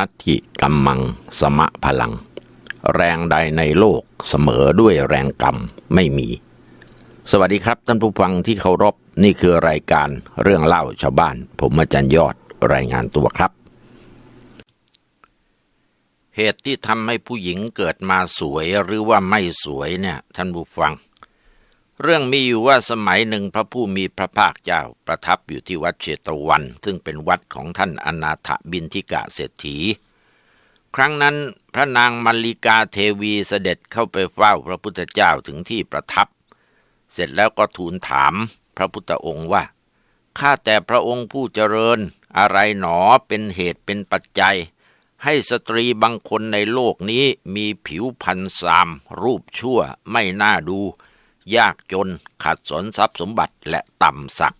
นัตถิกัมมัง สมะพลัง แรงใดในโลกเสมอด้วยแรงกรรมไม่มี สวัสดีครับท่านผู้ฟังที่เคารพนี่คือรายการเรื่องเล่าชาวบ้าน ผมอาจารย์ยอดรายงานตัวครับ เหตุที่ทำให้ผู้หญิงเกิดมาสวยหรือว่าไม่สวยเนี่ยท่านผู้ฟัง เรื่องมีอยู่ว่าสมัยหนึ่งพระผู้มีพระภาคเจ้าประทับอยู่ที่วัดเชตวัน ซึ่งเป็นวัดของท่านอนาถบินทิกะเศรษฐี ครั้งนั้นพระนางมัลลิกาเทวีเสด็จเข้าไปเฝ้าพระพุทธเจ้าถึงที่ประทับ เสร็จแล้วก็ทูลถามพระพุทธองค์ว่าข้าแต่พระองค์ผู้เจริญ อะไรหนอเป็นเหตุเป็นปัจจัย ให้สตรีบางคนในโลกนี้มีผิวพรรณสาม รูปชั่วไม่น่าดู ยากจน ขัดสนทรัพย์สมบัติและต่ำสัก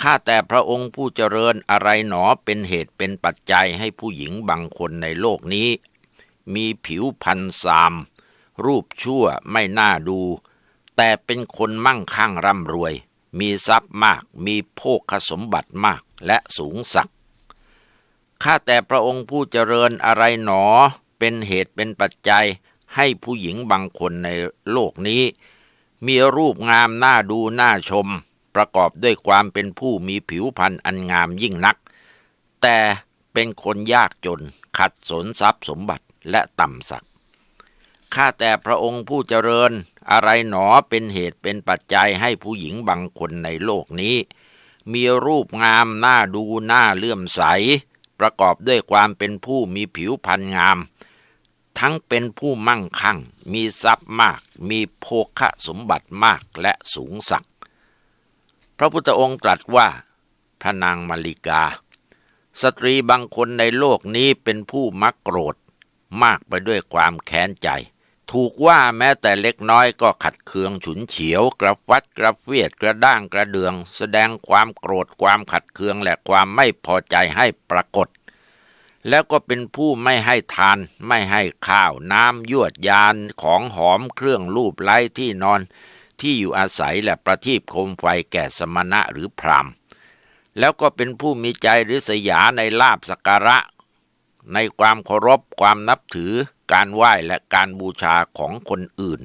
ข้าแต่พระองค์ผู้เจริญอะไรหนอเป็นเหตุเป็นปัจจัยให้ผู้หญิงบางคนในโลกนี้ มีผิวพรรณสาม รูปชั่วไม่น่าดู แต่เป็นคนมั่งคั่งร่ำรวย มีทรัพย์มาก มีโภคสมบัติมากและสูงสักข้าแต่พระองค์ผู้เจริญอะไรหนอเป็นเหตุเป็นปัจจัยให้ผู้หญิงบางคนในโลกนี้ มีรูปงามน่าดูน่าชม ประกอบด้วยความเป็นผู้มีผิวพรรณอันงามยิ่งนัก แต่เป็นคนยากจน ขัดสนทรัพย์สมบัติและต่ำสักข้าแต่พระองค์ผู้เจริญ อะไรหนอเป็นเหตุเป็นปัจจัยให้ผู้หญิงบางคนในโลกนี้ มีรูปงามน่าดูน่าเลื่อมใส ประกอบด้วยความเป็นผู้มีผิวพรรณงาม ทั้งเป็นผู้มั่งคั่ง มีทรัพย์มาก มีโภคสมบัติมากและสูงสักพระพุทธองค์ตรัสว่า พระนางมาริกา สตรีบางคนในโลกนี้เป็นผู้มักโกรธ มากไปด้วยความแค้นใจ ถูกว่าแม้แต่เล็กน้อยก็ขัดเคืองฉุนเฉียว กระฟัดกระเฟียดกระด้างกระเดือง แสดงความโกรธความขัดเคืองและความไม่พอใจให้ปรากฏ แล้วก็เป็นผู้ไม่ให้ทาน ไม่ให้ข้าวน้ำยวดยานของหอมเครื่องรูปไล้ที่นอน ที่อยู่อาศัยและประทีปโคมไฟแก่สมณะหรือพรามแล้วก็เป็นผู้มีใจริษยาในลาบสักการะ ในความเคารพความนับถือการไหว้และการบูชาของคนอื่น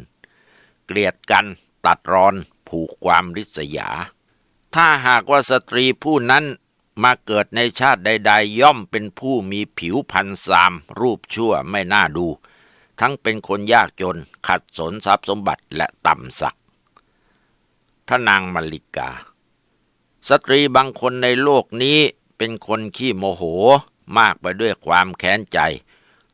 เกลียดกันตัดรอนผูกความริษยา ถ้าหากว่าสตรีผู้นั้น มาเกิดในชาติใด ๆ ย่อมเป็นผู้มีผิวพรรณสาม รูปชั่วไม่น่าดู ทั้งเป็นคนยากจน ขัดสนทรัพย์สมบัติและต่ำสักพระนางมาริกา สตรีบางคนในโลกนี้เป็นคนขี้โมโหมากไปด้วยความแค้นใจ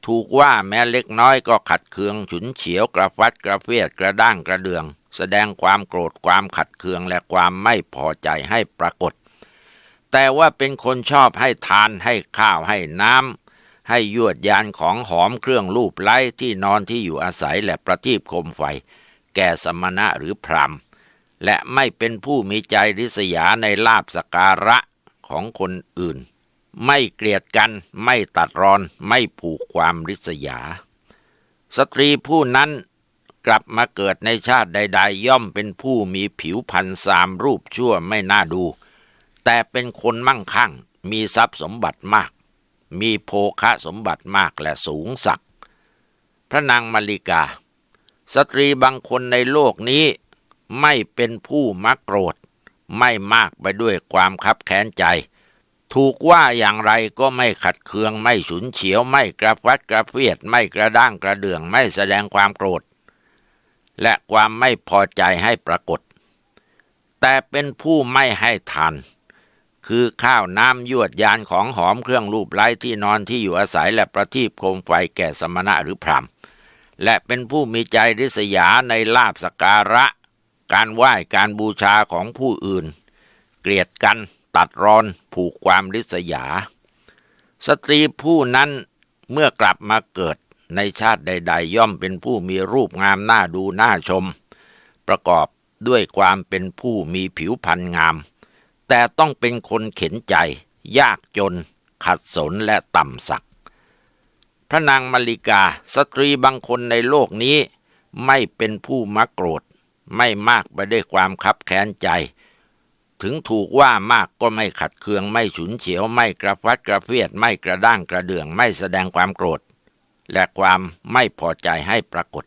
ถูกว่าแม้เล็กน้อยก็ขัดเคืองฉุนเฉียวกระฟัดกระเฟียดกระด้างกระเดือง แสดงความโกรธความขัดเคืองและความไม่พอใจให้ปรากฏ แต่ว่าเป็นคนชอบให้ทานให้ข้าวให้น้ำให้ยวดยานของหอมเครื่องรูปไล้ที่นอนที่อยู่อาศัยและประทีปโคมไฟ แก่สมณะหรือพรามและไม่เป็นผู้มีใจริษยาในลาบสการะของคนอื่น ไม่เกลียดกันไม่ตัดรอนไม่ผูกความริษยา สตรีผู้นั้นกลับมาเกิดในชาติใด ๆ ย่อมเป็นผู้มีผิวพรรณสามรูปชั่วไม่น่าดู แต่เป็นคนมั่งคั่ง มีทรัพย์สมบัติมาก มีโภคะสมบัติมากและสูงสัก พระนางมาริกา สตรีบางคนในโลกนี้ไม่เป็นผู้มักโกรธ ไม่มากไปด้วยความคับแค้นใจ ถูกว่าอย่างไรก็ไม่ขัดเคืองไม่ฉุนเฉียวไม่กระฟัดกระเฟียดไม่กระด้างกระเดื่องไม่แสดงความโกรธ และความไม่พอใจให้ปรากฏ แต่เป็นผู้ไม่ให้ทาน คือข้าวน้ำยวดยานของหอมเครื่องรูปไล้ที่นอนที่อยู่อาศัยและประทีปโคมไฟแก่สมณะหรือพรามและเป็นผู้มีใจริษยาในลาบสการะ การไหว้การบูชาของผู้อื่น เกลียดกันตัดรอนผูกความริษยา สตรีผู้นั้นเมื่อกลับมาเกิดในชาติใด ๆ ย่อมเป็นผู้มีรูปงามน่าดูน่าชม ประกอบด้วยความเป็นผู้มีผิวพรรณงาม แต่ต้องเป็นคนเข็นใจ ยากจน ขัดสนและต่ำสัก พระนางมาริกาสตรีบางคนในโลกนี้ ไม่เป็นผู้มักโกรธ ไม่มากไปด้วยความคับแค้นใจ ถึงถูกว่ามากก็ไม่ขัดเคืองไม่ฉุนเฉียวไม่กระฟัดกระเฟียดไม่กระด้างกระเดื่องไม่แสดงความโกรธ และความไม่พอใจให้ปรากฏ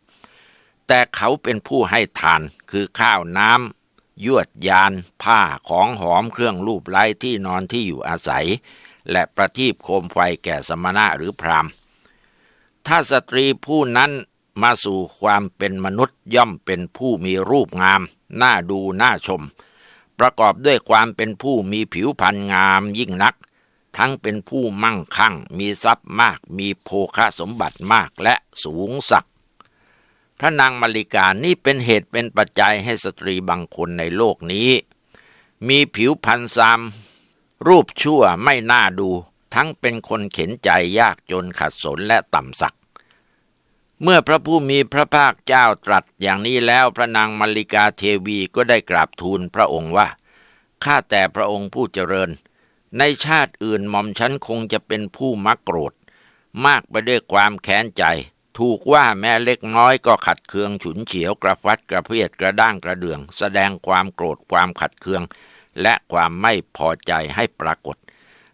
แต่เขาเป็นผู้ให้ทานคือข้าวน้ำ ยวดยาน ผ้าของหอมเครื่องรูปไล้ที่นอนที่อยู่อาศัย และประทีปโคมไฟแก่สมณะหรือพรามถ้าสตรีผู้นั้นมาสู่ความเป็นมนุษย์ย่อมเป็นผู้มีรูปงาม น่าดูน่าชม ประกอบด้วยความเป็นผู้มีผิวพรรณงามยิ่งนัก ทั้งเป็นผู้มั่งคั่ง มีทรัพย์มาก มีโภคสมบัติมากและสูงสัก พระนางมาริกานี่เป็นเหตุเป็นปัจจัยให้สตรีบางคนในโลกนี้ มีผิวพรรณซาม รูปชั่วไม่น่าดู ทั้งเป็นคนเข็นใจยากจนขัดสนและต่ำสัก เมื่อพระผู้มีพระภาคเจ้าตรัสอย่างนี้แล้วพระนางมาริกาเทวีก็ได้กราบทูลพระองค์ว่า ข้าแต่พระองค์ผู้เจริญ ในชาติอื่นหม่อมฉันคงจะเป็นผู้มักโกรธ มากไปด้วยความแค้นใจ ถูกว่าแม้เล็กน้อยก็ขัดเคืองฉุนเฉียวกระฟัดกระเพียดกระด้างกระเดือง แสดงความโกรธความขัดเคือง และความไม่พอใจให้ปรากฏ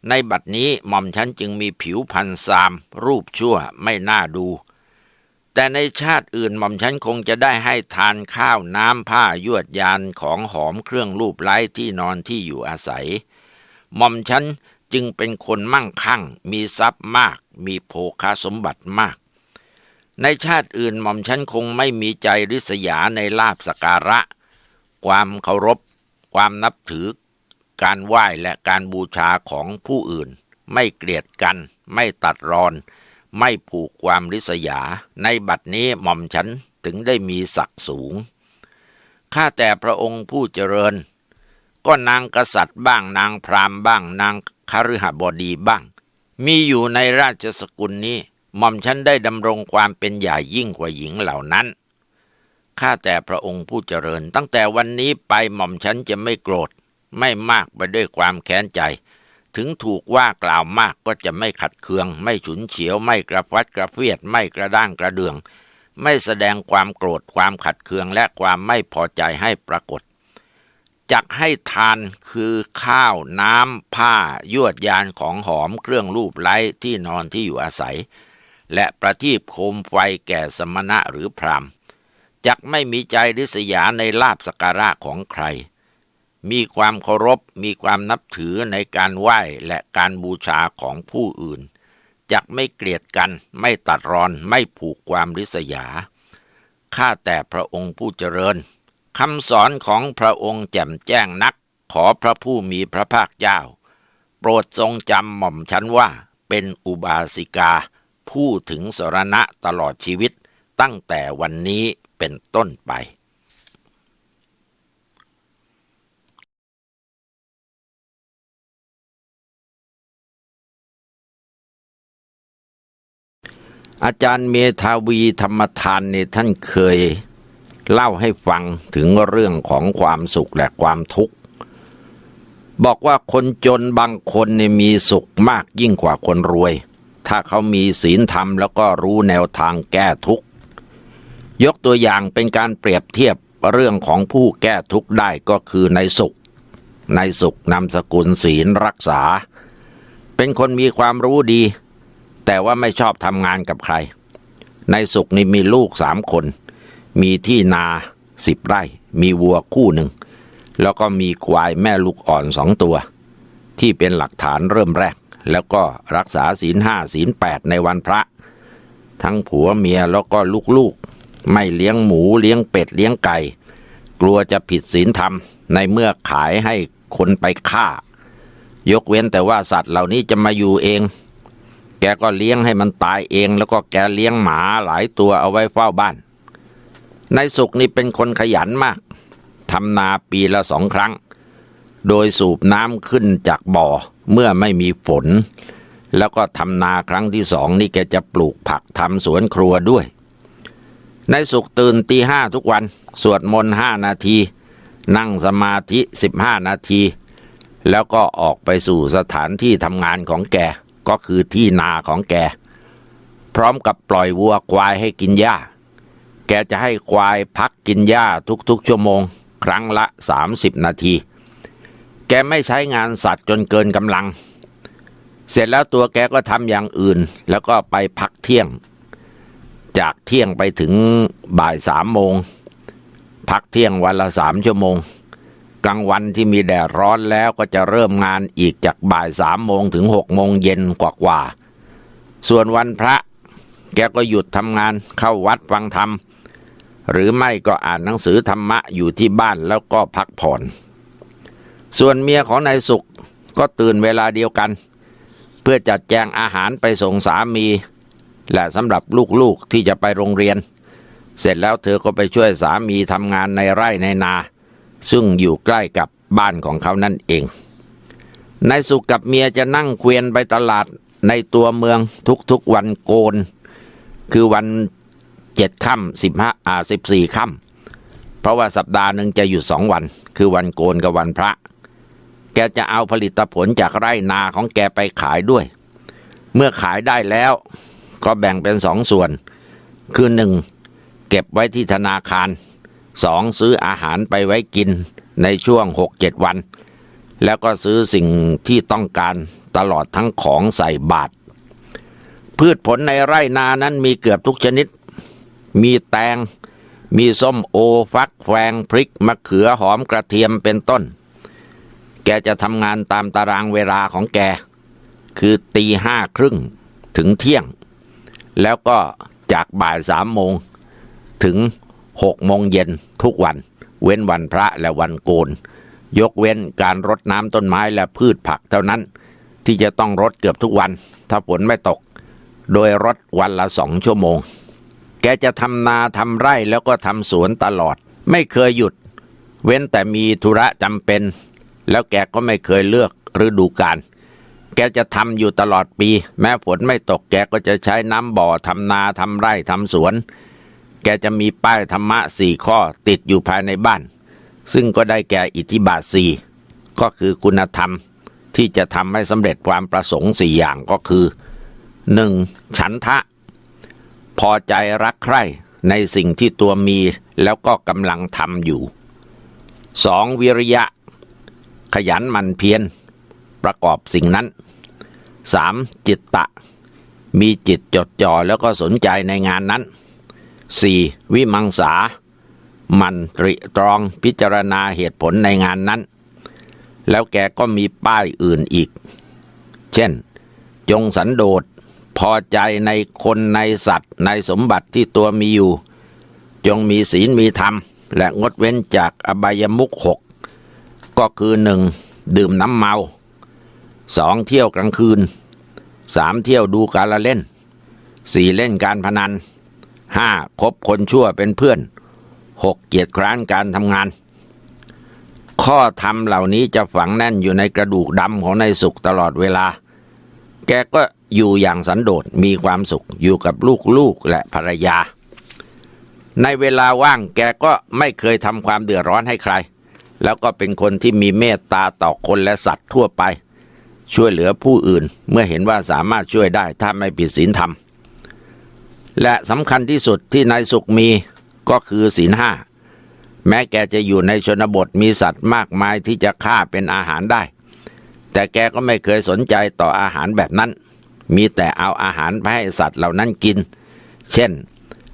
ในบัดนี้หม่อมฉันจึงมีผิวพันซาม รูปชั่วไม่น่าดู แต่ในชาติอื่นหม่อมฉันคงจะได้ให้ทานข้าวน้ำผ้ายวดยานของหอมเครื่องรูปไล้ที่นอนที่อยู่อาศัยหม่อมฉันจึงเป็นคนมั่งคั่ง มีทรัพย์มาก มีโภคาสมบัติมาก ในชาติอื่นหม่อมฉันคงไม่มีใจริษยาในลาบสการะ ความเคารพ ความนับถือ การไหว้และการบูชาของผู้อื่น ไม่เกลียดกัน ไม่ตัดรอน ไม่ผูกความริษยา ในบัดนี้หม่อมฉันถึงได้มีศักดิ์สูง ข้าแต่พระองค์ผู้เจริญ ก็นางกษัตริย์บ้างนางพราหมณ์บ้างนางคฤหบดีบ้าง มีอยู่ในราชสกุลนี้ หม่อมฉันได้ดำรงความเป็นใหญ่ยิ่งกว่าหญิงเหล่านั้น ข้าแต่พระองค์ผู้เจริญ ตั้งแต่วันนี้ไปหม่อมฉันจะไม่โกรธ ไม่มากไปด้วยความแค้นใจ ถึงถูกว่ากล่าวมากก็จะไม่ขัดเคือง ไม่ฉุนเฉียว ไม่กระฟัดกระเฟียด ไม่กระด้างกระเดือง ไม่แสดงความโกรธ ความขัดเคือง และความไม่พอใจให้ปรากฏจักให้ทานคือข้าวน้ำผ้ายวดยานของหอมเครื่องรูปไล้ที่นอนที่อยู่อาศัย และประทีปโคมไฟแก่สมณะหรือพรามจักไม่มีใจริษยาในลาบสกการะของใคร มีความเคารพมีความนับถือในการไหว้และการบูชาของผู้อื่น จักไม่เกลียดกันไม่ตัดรอนไม่ผูกความริษยา ข้าแต่พระองค์ผู้เจริญคำสอนของพระองค์แจ่มแจ้งนัก ขอพระผู้มีพระภาคเจ้า โปรดทรงจำหม่อมฉันว่าเป็นอุบาสิกา ผู้ถึงสรณะตลอดชีวิตตั้งแต่วันนี้เป็นต้นไปอาจารย์เมธาวีธรรมทานเนี่ยท่านเคยเล่าให้ฟังถึงเรื่องของความสุขและความทุกข์ บอกว่าคนจนบางคนเนี่ยมีสุขมากยิ่งกว่าคนรวย ถ้าเขามีศีลธรรมแล้วก็รู้แนวทางแก้ทุกข์ ยกตัวอย่างเป็นการเปรียบเทียบเรื่องของผู้แก้ทุกข์ได้ก็คือในสุข ในสุขนามสกุลศีลรักษา เป็นคนมีความรู้ดี แต่ว่าไม่ชอบทำงานกับใคร ในสุขนี่มีลูกสามคน มีที่นาสิบไร่ มีวัวคู่หนึ่ง แล้วก็มีควายแม่ลูกอ่อนสองตัว ที่เป็นหลักฐานเริ่มแรก แล้วก็รักษาศีลห้าศีลแปดในวันพระ ทั้งผัวเมียแล้วก็ลูกๆ ไม่เลี้ยงหมูเลี้ยงเป็ดเลี้ยงไก่ กลัวจะผิดศีลธรรม ในเมื่อขายให้คนไปฆ่า ยกเว้นแต่ว่าสัตว์เหล่านี้จะมาอยู่เอง แกก็เลี้ยงให้มันตายเอง แล้วก็แกเลี้ยงหมาหลายตัวเอาไว้เฝ้าบ้านในสุกนี่เป็นคนขยันมากทำนาปีละสองครั้ง โดยสูบน้ำขึ้นจากบ่อเมื่อไม่มีฝน แล้วก็ทำนาครั้งที่สองนี่แกจะปลูกผักทำสวนครัวด้วย ในสุกตื่นตีห้าทุกวัน สวดมนต์ห้านาที นั่งสมาธิสิบห้านาที แล้วก็ออกไปสู่สถานที่ทำงานของแกก็คือที่นาของแก พร้อมกับปล่อยวัวควายให้กินหญ้า แกจะให้ควายพักกินหญ้าทุกๆชั่วโมง ครั้งละ 30 นาที แกไม่ใช้งานสัตว์จนเกินกำลัง เสร็จแล้วตัวแกก็ทำอย่างอื่น แล้วก็ไปพักเที่ยง จากเที่ยงไปถึงบ่ายสามโมง พักเที่ยงวันละสามชั่วโมง กลางวันที่มีแดดร้อนแล้วก็จะเริ่มงานอีกจากบ่ายสามโมงถึงหกโมงเย็นกว่าๆ ส่วนวันพระ แกก็หยุดทำงานเข้าวัดฟังธรรม หรือไม่ก็อ่านหนังสือธรรมะอยู่ที่บ้านแล้วก็พักผ่อน ส่วนเมียของนายสุขก็ตื่นเวลาเดียวกัน เพื่อจัดแจงอาหารไปส่งสามี และสำหรับลูกๆที่จะไปโรงเรียน เสร็จแล้วเธอก็ไปช่วยสามีทำงานในไร่ในนา ซึ่งอยู่ใกล้กับบ้านของเขานั่นเองนายสุขกับเมียจะนั่งเกวียนไปตลาดในตัวเมืองทุกๆวันโกน คือวันเจ็ดค่ำสิบห้าอ่าสิบสี่ค่ำเพราะว่าสัปดาห์หนึ่งจะหยุดสองวัน คือวันโกนกับวันพระ แกจะเอาผลิตผลจากไร่นาของแกไปขายด้วย เมื่อขายได้แล้วก็แบ่งเป็นสองส่วน คือหนึ่งเก็บไว้ที่ธนาคารสองซื้ออาหารไปไว้กินในช่วงหกเจ็ดวัน แล้วก็ซื้อสิ่งที่ต้องการตลอดทั้งของใส่บาตรพืชผลในไร่นานั้นมีเกือบทุกชนิด มีแตง มีส้มโอฟักแฟงพริก มะเขือหอมกระเทียมเป็นต้น แกจะทำงานตามตารางเวลาของแก คือตีห้าครึ่งถึงเที่ยง แล้วก็จากบ่ายสามโมงถึงหกโมงเย็นทุกวัน เว้นวันพระและวันโกน ยกเว้นการรดน้ำต้นไม้และพืชผักเท่านั้น ที่จะต้องรดเกือบทุกวัน ถ้าฝนไม่ตก โดยรดวันละสองชั่วโมง แกจะทำนาทำไร่แล้วก็ทำสวนตลอด ไม่เคยหยุด เว้นแต่มีธุระจำเป็น แล้วแกก็ไม่เคยเลือกฤดูกาลแกจะทำอยู่ตลอดปี แม้ฝนไม่ตกแกก็จะใช้น้ำบ่อทำนาทำไร่ทำสวน แกจะมีป้ายธรรมะสี่ข้อติดอยู่ภายในบ้าน ซึ่งก็ได้แก่อิทธิบาทสี่ก็คือคุณธรรมที่จะทำให้สำเร็จความประสงค์สี่อย่างก็คือหนึ่งฉันทะ พอใจรักใคร่ในสิ่งที่ตัวมีแล้วก็กำลังทำอยู่สองวิริยะ ขยันหมันเพียรประกอบสิ่งนั้นสามจิตตะ มีจิตจดจ่อแล้วก็สนใจในงานนั้นสี่วิมังสา มันตริตรองพิจารณาเหตุผลในงานนั้น แล้วแกก็มีป้ายอื่นอีก เช่น จงสันโดษพอใจในคนในสัตว์ ในสมบัติที่ตัวมีอยู่ จงมีศีลมีธรรม และงดเว้นจากอบายมุขหก ก็คือหนึ่งดื่มน้ำเมาสองเที่ยวกลางคืนสามเที่ยวดูการละเล่นสี่เล่นการพนันห้าคบคนชั่วเป็นเพื่อนหกเกียรติคร้านการทำงาน ข้อธรรมเหล่านี้จะฝังแน่นอยู่ในกระดูกดำของนายสุขตลอดเวลา แกก็อยู่อย่างสันโดษมีความสุขอยู่กับลูกๆและภรรยา ในเวลาว่างแกก็ไม่เคยทำความเดือดร้อนให้ใคร แล้วก็เป็นคนที่มีเมตตาต่อคนและสัตว์ทั่วไป ช่วยเหลือผู้อื่นเมื่อเห็นว่าสามารถช่วยได้ถ้าไม่ผิดศีลธรรม และสำคัญที่สุดที่นายสุขมีก็คือศีลห้าแม้แกจะอยู่ในชนบทมีสัตว์มากมายที่จะฆ่าเป็นอาหารได้ แต่แกก็ไม่เคยสนใจต่ออาหารแบบนั้น มีแต่เอาอาหารไปให้สัตว์เหล่านั้นกิน เช่น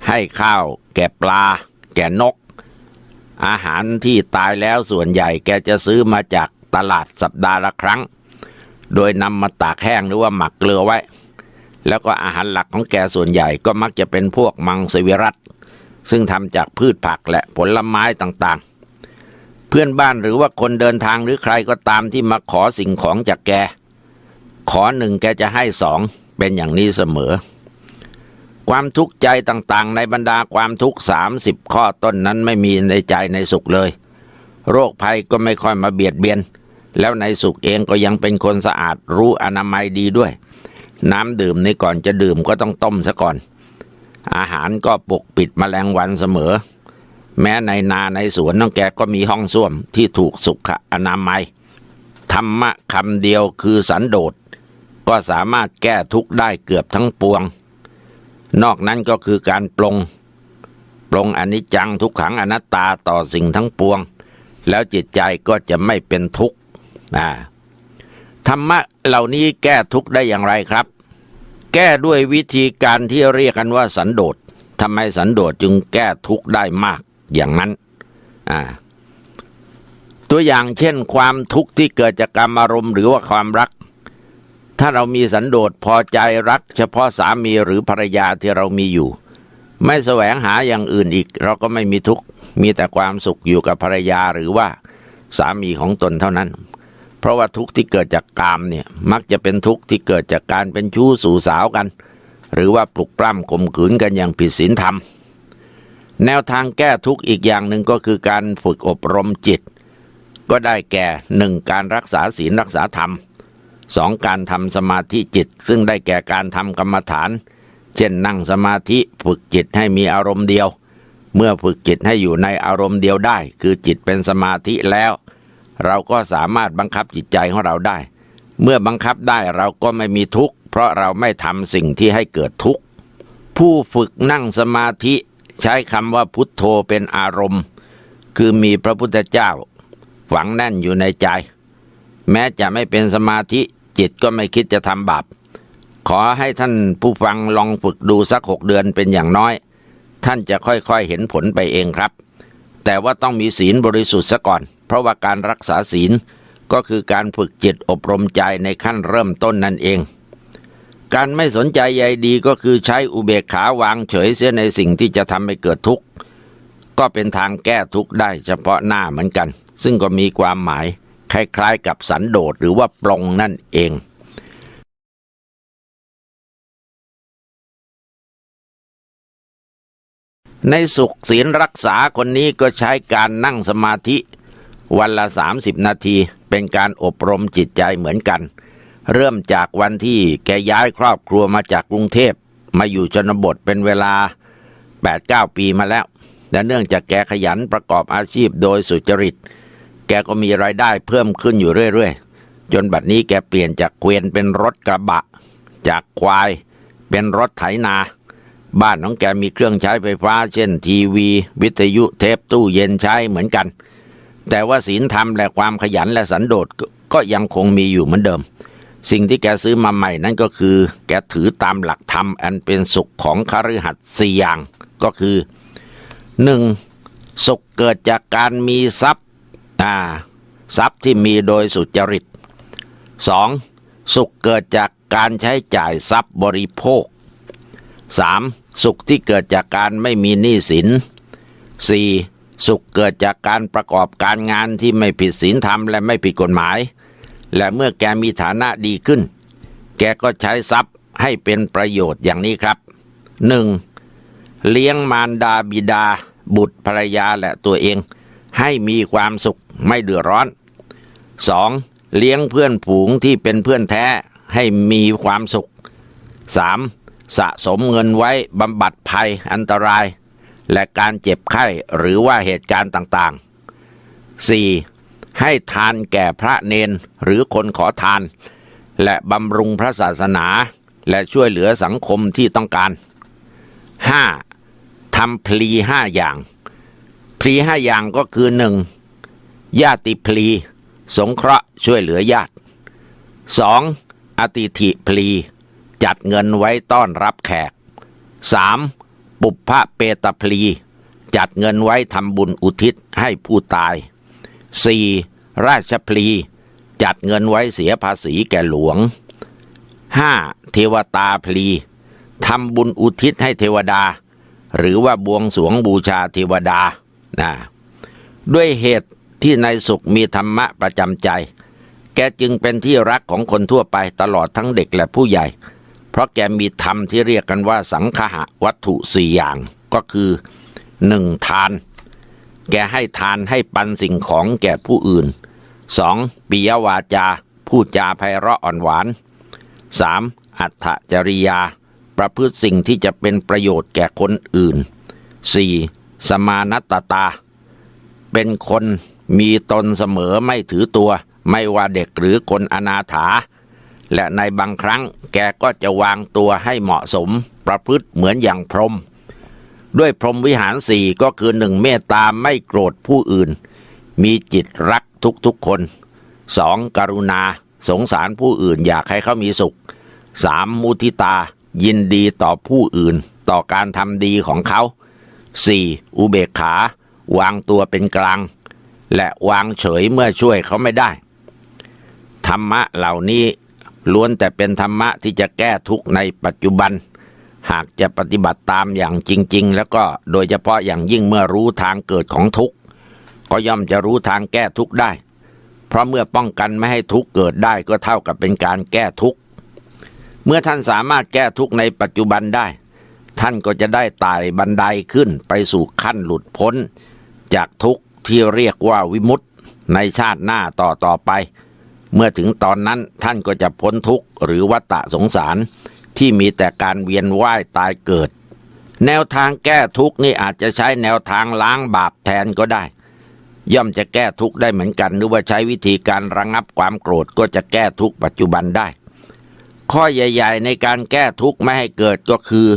ให้ข้าว แก่ปลา แก่นก อาหารที่ตายแล้วส่วนใหญ่แกจะซื้อมาจากตลาดสัปดาห์ละครั้ง โดยนำมาตากแห้งหรือว่าหมักเกลือไว้ แล้วก็อาหารหลักของแกส่วนใหญ่ก็มักจะเป็นพวกมังสวิรัตซึ่งทำจากพืชผักและผลไม้ต่างๆ เพื่อนบ้านหรือว่าคนเดินทางหรือใครก็ตามที่มาขอสิ่งของจากแก ขอหนึ่งแกจะให้สองเป็นอย่างนี้เสมอ ความทุกข์ใจต่างๆ ในบรรดาความทุกข์สามสิบข้อต้นนั้นไม่มีในใจในสุขเลย โรคภัยก็ไม่ค่อยมาเบียดเบียน แล้วในสุขเองก็ยังเป็นคนสะอาดรู้อนามัยดีด้วย น้ำดื่มในก่อนจะดื่มก็ต้องต้มซะก่อน อาหารก็ปกปิดมแมลงวันเสมอ แม้ในนาในสวนน้องแกก็มีห้องส้วมที่ถูกสุขอนามัย ธรรมะคำเดียวคือสันโดษก็สามารถแก้ทุกข์ได้เกือบทั้งปวง นอกนั้นก็คือการปลงปลงอนิจจังทุกขังอนัตตาต่อสิ่งทั้งปวง แล้วจิตใจก็จะไม่เป็นทุกข์อ่าธรรมะเหล่านี้แก้ทุกข์ได้อย่างไรครับ แก้ด้วยวิธีการที่เรียกกันว่าสันโดษทำไมสันโดษจึงแก้ทุกข์ได้มากอย่างนั้นอ่าตัวอย่างเช่นความทุกข์ที่เกิดจากกรรมอารมณ์ หรือว่าความรัก ถ้าเรามีสันโดษพอใจรัก เฉพาะสามีหรือภรรยาที่เรามีอยู่ ไม่แสวงหาอย่างอื่นอีก เราก็ไม่มีทุกข์มีแต่ความสุขอยู่กับภรรยาหรือว่าสามีของตนเท่านั้น เพราะว่าทุกข์ที่เกิดจากกามเนี่ยมักจะเป็นทุกข์ที่เกิดจากการเป็นชู้สู่สาวกัน หรือว่าปลุกปล้ำข่มขืนกันอย่างผิดศีลธรรม แนวทางแก้ทุกข์อีกอย่างหนึ่งก็คือการฝึกอบรมจิต ก็ได้แก่หนึ่งการรักษาศีลรักษาธรรม สองการทำสมาธิจิต ซึ่งได้แก่การทำกรรมฐาน เช่นนั่งสมาธิฝึกจิตให้มีอารมณ์เดียว เมื่อฝึกจิตให้อยู่ในอารมณ์เดียวได้ คือจิตเป็นสมาธิแล้ว เราก็สามารถบังคับจิตใจของเราได้ เมื่อบังคับได้เราก็ไม่มีทุกข์ เพราะเราไม่ทำสิ่งที่ให้เกิดทุกข์ ผู้ฝึกนั่งสมาธิใช้คำว่าพุทโธเป็นอารมณ์ คือมีพระพุทธเจ้า ฝังแน่นอยู่ในใจ แม้จะไม่เป็นสมาธิ จิตก็ไม่คิดจะทำบาป ขอให้ท่านผู้ฟังลองฝึกดูสักหกเดือนเป็นอย่างน้อย ท่านจะค่อยๆเห็นผลไปเองครับ แต่ว่าต้องมีศีลบริสุทธิ์ซะก่อน เพราะว่าการรักษาศีลก็คือการฝึกจิตอบรมใจในขั้นเริ่มต้นนั่นเอง การไม่สนใจใยดีก็คือใช้อุเบกขาวางเฉยเสียในสิ่งที่จะทำให้เกิดทุกข์ก็เป็นทางแก้ทุกข์ได้เฉพาะหน้าเหมือนกัน ซึ่งก็มีความหมาย คล้ายๆกับสันโดษหรือว่าปลงนั่นเองในสุขศีลรักษาคนนี้ก็ใช้การนั่งสมาธิ วันละ 30 นาที เป็นการอบรมจิตใจเหมือนกัน เริ่มจากวันที่แกย้ายครอบครัวมาจากกรุงเทพ มาอยู่ชนบทเป็นเวลา 8-9 ปีมาแล้ว และเนื่องจากแกขยันประกอบอาชีพโดยสุจริต กก็มีรายได้เพิ่มขึ้นอยู่เรื่อยๆ จนบัดนี้แกเปลี่ยนจากเกวียนเป็นรถกระบะ จากควายเป็นรถไถนา บ้านของแกมีเครื่องใช้ไฟฟ้า เช่นทีวี วิทยุเทปตู้เย็นใช้เหมือนกัน แต่ว่าศีลธรรมและความขยันและสันโดษก็ยังคงมีอยู่เหมือนเดิม สิ่งที่แกซื้อมาใหม่นั่นก็คือ แกถือตามหลักธรรมอันเป็นสุขของคฤหัสถ์สี่อย่างก็คือหนึ่งสุขเกิดจากการมีทรัพย อ่าทรัพย์ที่มีโดยสุจริตสองสุขเกิดจากการใช้จ่ายทรัพย์บริโภค 3. สุขที่เกิดจากการไม่มีหนี้สิน 4. สุขเกิดจากการประกอบการงานที่ไม่ผิดศีลธรรมและไม่ผิดกฎหมาย และเมื่อแกมีฐานะดีขึ้น แกก็ใช้ทรัพย์ให้เป็นประโยชน์อย่างนี้ครับ 1. เลี้ยงมารดาบิดา บุตรภรรยาและตัวเอง ให้มีความสุขไม่เดือดร้อน 2. เลี้ยงเพื่อนฝูงที่เป็นเพื่อนแท้ให้มีความสุข 3. สะสมเงินไว้บำบัดภัยอันตราย และการเจ็บไข้หรือว่าเหตุการณ์ต่างๆ 4. ให้ทานแก่พระเนนหรือคนขอทาน และบำรุงพระศาสนา และช่วยเหลือสังคมที่ต้องการ 5. ทำพลีห้าอย่าง พลีห้าอย่างก็คือหนึ่งญาติพลี สงเคราะห์ช่วยเหลือญาติ 2. องอติถิพลี จัดเงินไว้ต้อนรับแขก 3. ปุพพะเปตพลี จัดเงินไว้ทำบุญอุทิศให้ผู้ตาย 4. ราชพลี จัดเงินไว้เสียภาษีแก่หลวง 5. เทวตาพลีทำบุญอุทิศให้เทวดา หรือว่าบวงสรวงบูชาเทวดา นะด้วยเหตุที่นายสุขมีธรรมะประจำใจ แกจึงเป็นที่รักของคนทั่วไปตลอดทั้งเด็กและผู้ใหญ่ เพราะแกมีธรรมที่เรียกกันว่าสังคหะวัตถุสี่อย่างก็คือหนึ่งทาน แกให้ทานให้ปันสิ่งของแก่ผู้อื่นสองปิยวาจา พูดจาไพเราะอ่อนหวานสามอัตถจริยา ประพฤติสิ่งที่จะเป็นประโยชน์แก่คนอื่นสี่ สมานัตตา เป็นคนมีตนเสมอไม่ถือตัว ไม่ว่าเด็กหรือคนอนาถา และในบางครั้งแกก็จะวางตัวให้เหมาะสมประพฤติเหมือนอย่างพรหมด้วยพรหมวิหารสี่ก็คือหนึ่งเมตตาไม่โกรธผู้อื่น มีจิตรักทุกๆคนสองกรุณาสงสารผู้อื่นอยากให้เขามีสุขสามมุทิตายินดีต่อผู้อื่น ต่อการทำดีของเขา สี่อุเบกขา วางตัวเป็นกลาง และวางเฉยเมื่อช่วยเขาไม่ได้ ธรรมะเหล่านี้ล้วนแต่เป็นธรรมะที่จะแก้ทุกข์ในปัจจุบัน หากจะปฏิบัติตามอย่างจริง ๆ แล้วก็โดยเฉพาะอย่างยิ่งเมื่อรู้ทางเกิดของทุกข์ก็ย่อมจะรู้ทางแก้ทุกข์ได้ เพราะเมื่อป้องกันไม่ให้ทุกข์เกิดได้ก็เท่ากับเป็นการแก้ทุกข์เมื่อท่านสามารถแก้ทุกข์ในปัจจุบันได้ ท่านก็จะได้ไต่บันไดขึ้นไปสู่ขั้นหลุดพ้น จากทุกข์ที่เรียกว่าวิมุตติในชาติหน้าต่อต่อไป เมื่อถึงตอนนั้นท่านก็จะพ้นทุกข์หรือวัฏฏะสงสารที่มีแต่การเวียนว่ายตายเกิด แนวทางแก้ทุกข์นี่อาจจะใช้แนวทางล้างบาปแทนก็ได้ ย่อมจะแก้ทุกข์ได้เหมือนกัน หรือว่าใช้วิธีการระงับความโกรธก็จะแก้ทุกข์ปัจจุบันได้ ข้อใหญ่ ๆ ในการแก้ทุกข์ไม่ให้เกิดก็คือ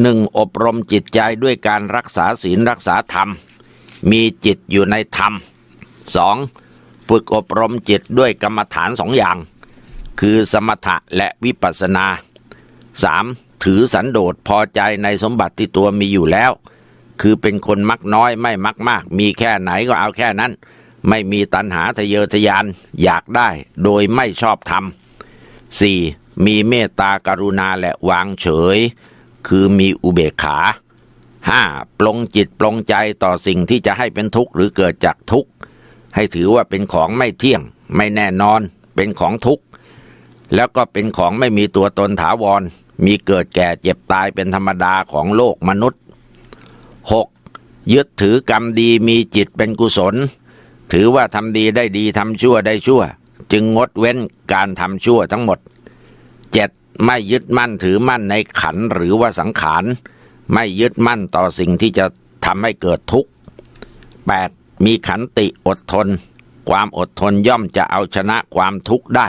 หนึ่งอบรมจิตใจด้วยการรักษาศีลรักษาธรรม มีจิตอยู่ในธรรมสองฝึกอบรมจิตด้วยกรรมฐานสองอย่าง คือสมถะและวิปัสสนาสามถือสันโดษพอใจในสมบัติที่ตัวมีอยู่แล้ว คือเป็นคนมักน้อยไม่มักมาก มีแค่ไหนก็เอาแค่นั้น ไม่มีตัณหาทะเยอทะยานอยากได้โดยไม่ชอบธรรมสี่มีเมตตากรุณาและวางเฉย คือมีอุเบกขาห้าปลงจิตปลงใจต่อสิ่งที่จะให้เป็นทุกข์หรือเกิดจากทุกข์ ให้ถือว่าเป็นของไม่เที่ยง ไม่แน่นอน เป็นของทุกข์ แล้วก็เป็นของไม่มีตัวตนถาวร มีเกิดแก่เจ็บตายเป็นธรรมดาของโลกมนุษย์ 6. ยึดถือกรรมดีมีจิตเป็นกุศล ถือว่าทำดีได้ดีทำชั่วได้ชั่ว จึงงดเว้นการทำชั่วทั้งหมด 7. ไม่ยึดมั่นถือมั่นในขันหรือว่าสังขาร ไม่ยึดมั่นต่อสิ่งที่จะทำให้เกิดทุกข์ 8. มีขันติอดทน ความอดทนย่อมจะเอาชนะความทุกข์ได้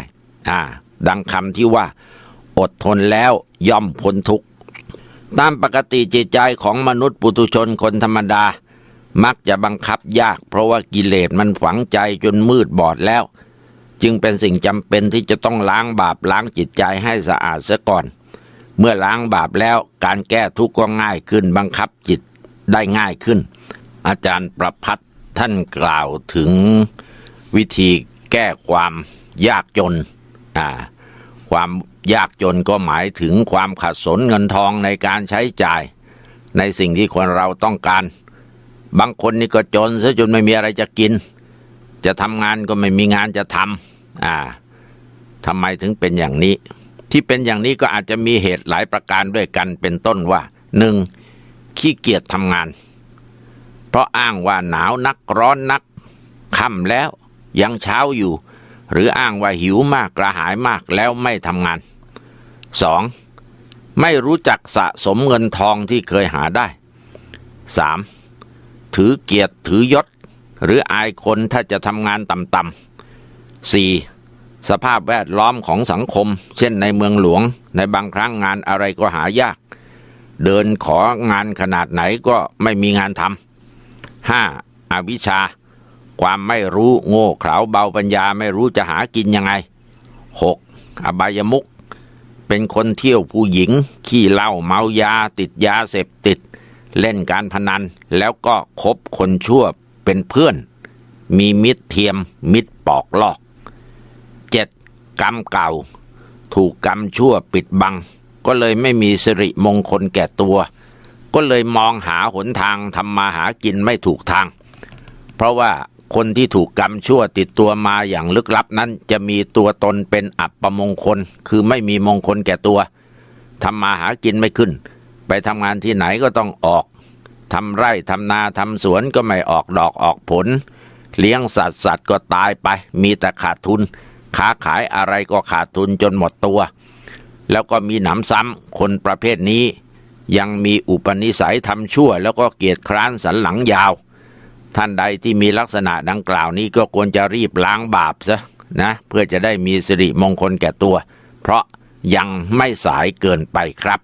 อ่าดังคำที่ว่า อดทนแล้วย่อมพ้นทุกข์ ตามปกติจิตใจของมนุษย์ปุถุชนคนธรรมดา มักจะบังคับยาก เพราะว่ากิเลสมันฝังใจจนมืดบอดแล้ว จึงเป็นสิ่งจำเป็นที่จะต้องล้างบาปล้างจิตใจให้สะอาดเสียก่อน เมื่อล้างบาปแล้วการแก้ทุกข์ก็ง่ายขึ้นบังคับจิตได้ง่ายขึ้น อาจารย์ประพัฒน์ท่านกล่าวถึงวิธีแก้ความยากจนอ่าความยากจนก็หมายถึงความขัดสนเงินทองในการใช้จ่าย ในสิ่งที่คนเราต้องการ บางคนนี่ก็จนซะจนไม่มีอะไรจะกิน จะทำงานก็ไม่มีงานจะทำอ่าทำไมถึงเป็นอย่างนี้ ที่เป็นอย่างนี้ก็อาจจะมีเหตุหลายประการด้วยกันเป็นต้นว่าหนึ่งขี้เกียจทำงาน เพราะอ้างว่าหนาวนักร้อนนักค่ำแล้วยังเช้าอยู่ หรืออ้างว่าหิวมากกระหายมากแล้วไม่ทำงาน 2. ไม่รู้จักสะสมเงินทองที่เคยหาได้ 3. ถือเกียรติถือยศ หรืออายคนถ้าจะทำงานต่ำๆ 4. สภาพแวดล้อมของสังคม เช่นในเมืองหลวง ในบางครั้งงานอะไรก็หายาก เดินของานขนาดไหนก็ไม่มีงานทำ 5. อวิชชา ความไม่รู้โง่เขลาเบาปัญญาไม่รู้จะหากินยังไง 6. อบายมุก เป็นคนเที่ยวผู้หญิง ขี้เหล้าเมายาติดยาเสพติด เล่นการพนัน แล้วก็คบคนชั่ว เป็นเพื่อน มีมิตรเทียม มิตรปอกลอก 7. กรรมเก่า ถูกกรรมชั่วปิดบัง ก็เลยไม่มีสิริมงคลแก่ตัว ก็เลยมองหาหนทางทำมาหากินไม่ถูกทาง เพราะว่าคนที่ถูกกรรมชั่วติดตัวมาอย่างลึกลับนั้น จะมีตัวตนเป็นอับประมงคล คือไม่มีมงคลแก่ตัวทำมาหากินไม่ขึ้น ไปทำงานที่ไหนก็ต้องออก ทำไร่ทำนาทำสวนก็ไม่ออกดอกออกผล เลี้ยงสัตว์สัตว์ก็ตายไป มีแต่ขาดทุน ค้าขายอะไรก็ขาดทุนจนหมดตัว แล้วก็มีหนำซ้ำคนประเภทนี้ ยังมีอุปนิสัยทำชั่ว แล้วก็เกียจคร้านสันหลังยาว ท่านใดที่มีลักษณะดังกล่าวนี้ก็ควรจะรีบล้างบาปซะนะเพื่อจะได้มีสิริมงคลแก่ตัว เพราะยังไม่สายเกินไปครับ